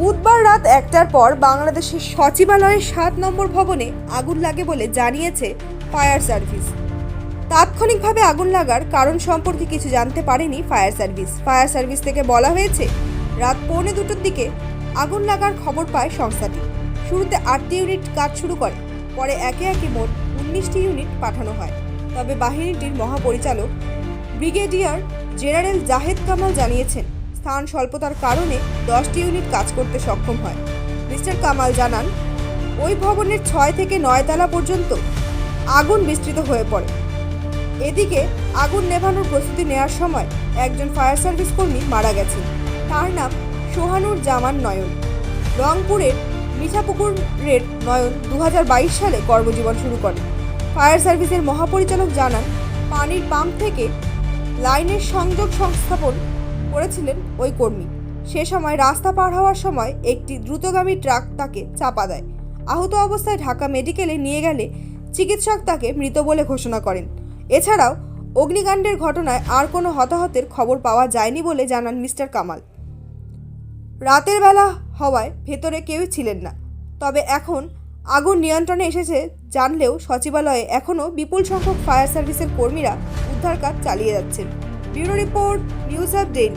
বুধবার রাত একটার পর বাংলাদেশের সচিবালয়ের সাত নম্বর ভবনে আগুন লাগে বলে জানিয়েছে ফায়ার সার্ভিস। তাৎক্ষণিকভাবে আগুন লাগার কারণ সম্পর্কে কিছু জানতে পারেনি ফায়ার সার্ভিস। ফায়ার সার্ভিস থেকে বলা হয়েছে, রাত পৌনে দুটোর দিকে আগুন লাগার খবর পায় সংস্থাটি। শুরুতে আটটি ইউনিট কাজ শুরু করে, পরে একে একে মোট উনিশটি ইউনিট পাঠানো হয়। তবে বাহিনীটির মহাপরিচালক ব্রিগেডিয়ার জেনারেল জাহেদ কামাল জানিয়েছেন স্থান স্বল্পতার কারণে দশটি ইউনিট কাজ করতে সক্ষম হয়। মিস্টার কামাল জানান, ওই ভবনের ছয় থেকে নয় তলা পর্যন্ত আগুন বিস্তৃত হয়ে পড়ে। এদিকে আগুন নেভানোর প্রস্তুতি নেওয়ার সময় একজন ফায়ার সার্ভিস কর্মী মারা গেছেন। তার নাম সোহানুর জামান নয়ন। রংপুরের মিঠাপুকুরের নয়ন দু হাজার বাইশ সালে কর্মজীবন শুরু করে ফায়ার সার্ভিসের মহাপরিচালক জানান, পানির পাম্প থেকে লাইনের সংযোগ সংস্থাপন করেছিলেন ওই কর্মী। সে সময় রাস্তা পার হওয়ার সময় একটি দ্রুতগামী ট্রাক তাকে চাপা দেয়। আহত অবস্থায় ঢাকা মেডিকেলে নিয়ে গেলে চিকিৎসক তাকে মৃত বলে ঘোষণা করেন। এছাড়াও অগ্নিকাণ্ডের ঘটনায় আর কোনো হতাহতের খবর পাওয়া যায়নি বলে জানান মিস্টার কামাল। রাতের বেলা হওয়ায় ভেতরে কেউই ছিলেন না। তবে এখন আগুন নিয়ন্ত্রণে এসেছে জানলেও সচিবালয়ে এখনও বিপুল সংখ্যক ফায়ার সার্ভিসের কর্মীরা উদ্ধার কাজ চালিয়ে যাচ্ছেন। Bureau report news update